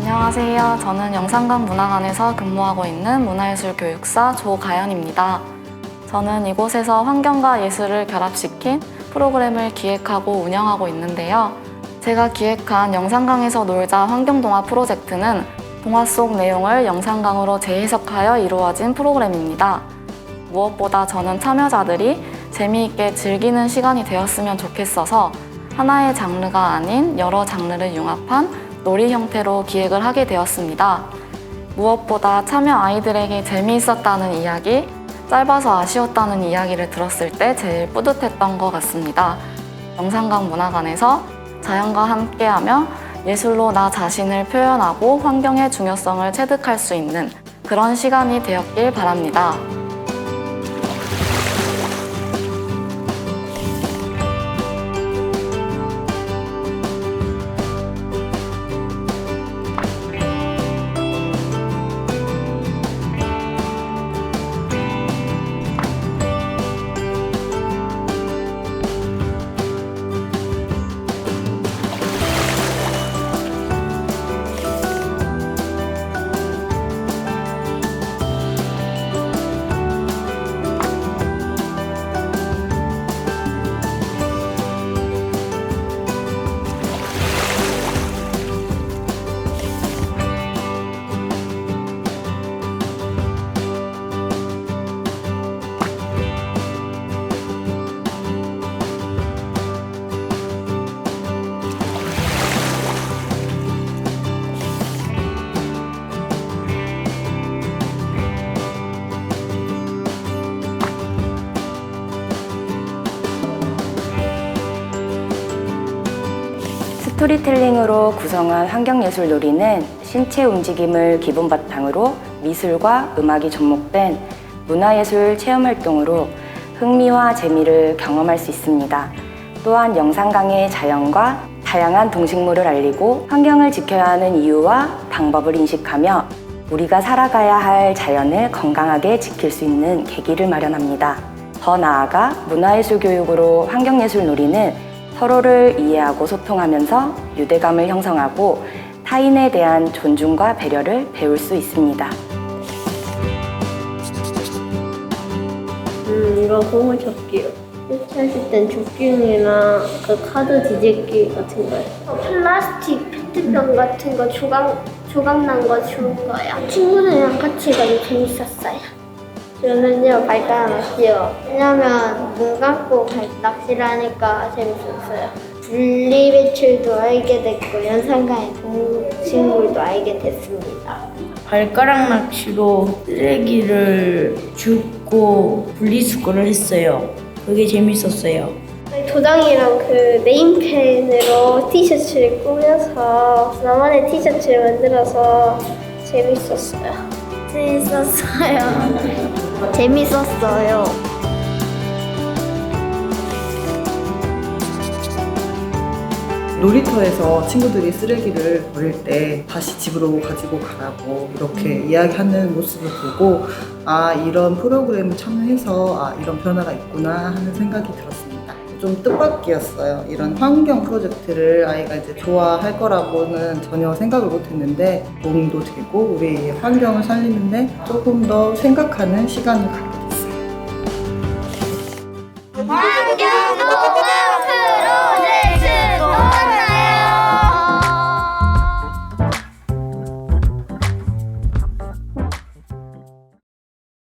안녕하세요. 저는 영상관 문화관에서 근무하고 있는 문화예술교육사 조가연입니다. 저는 이곳에서 환경과 예술을 결합시킨 프로그램을 기획하고 운영하고 있는데요. 제가 기획한 영상강에서 놀자 환경동화 프로젝트는 동화 속 내용을 영상강으로 재해석하여 이루어진 프로그램입니다. 무엇보다 저는 참여자들이 재미있게 즐기는 시간이 되었으면 좋겠어서 하나의 장르가 아닌 여러 장르를 융합한 놀이 형태로 기획을 하게 되었습니다. 무엇보다 참여 아이들에게 재미있었다는 이야기, 짧아서 아쉬웠다는 이야기를 들었을 때 제일 뿌듯했던 것 같습니다. 영상강 문화관에서 자연과 함께하며 예술로 나 자신을 표현하고 환경의 중요성을 체득할 수 있는 그런 시간이 되었길 바랍니다. 스토리텔링으로 구성한 환경예술 놀이는 신체 움직임을 기본 바탕으로 미술과 음악이 접목된 문화예술 체험활동으로 흥미와 재미를 경험할 수 있습니다. 또한 영상 강의 자연과 다양한 동식물을 알리고 환경을 지켜야 하는 이유와 방법을 인식하며 우리가 살아가야 할 자연을 건강하게 지킬 수 있는 계기를 마련합니다. 더 나아가 문화예술 교육으로 환경예술 놀이는 서로를 이해하고 소통하면서 유대감을 형성하고 타인에 대한 존중과 배려를 배울 수 있습니다. 음, 이거 고무 접기요. 설치하실 땐 조끼용이나 그 카드 뒤집기 같은 거요. 플라스틱 페트병 같은 거 조각 조각 난거 좋은 거야. 친구들이랑 같이 가도 재밌었어요. 저는요 발가락 낚시요. 왜냐면 눈 감고 발- 낚시를 하니까 재밌었어요. 분리 배출도 알게 됐고 연상가의 동식물도 알게 됐습니다. 발가락 낚시로 쓰레기를 줍고 분리수거를 했어요. 그게 재밌었어요. 도장이랑 그 네임펜으로 티셔츠를 꾸며서 나만의 티셔츠를 만들어서 재밌었어요. 재밌었어요. 재밌었어요. 놀이터에서 친구들이 쓰레기를 버릴 때 다시 집으로 가지고 가라고 이렇게 이야기하는 모습을 보고 아 이런 프로그램을 참여해서 아 이런 변화가 있구나 하는 생각이 들었습니다. 좀 뜻밖이었어요. 이런 환경 프로젝트를 아이가 이제 좋아할 거라고는 전혀 생각을 못 했는데 도움도 되고 우리 환경을 살리는데 조금 더 생각하는 시간을 갖게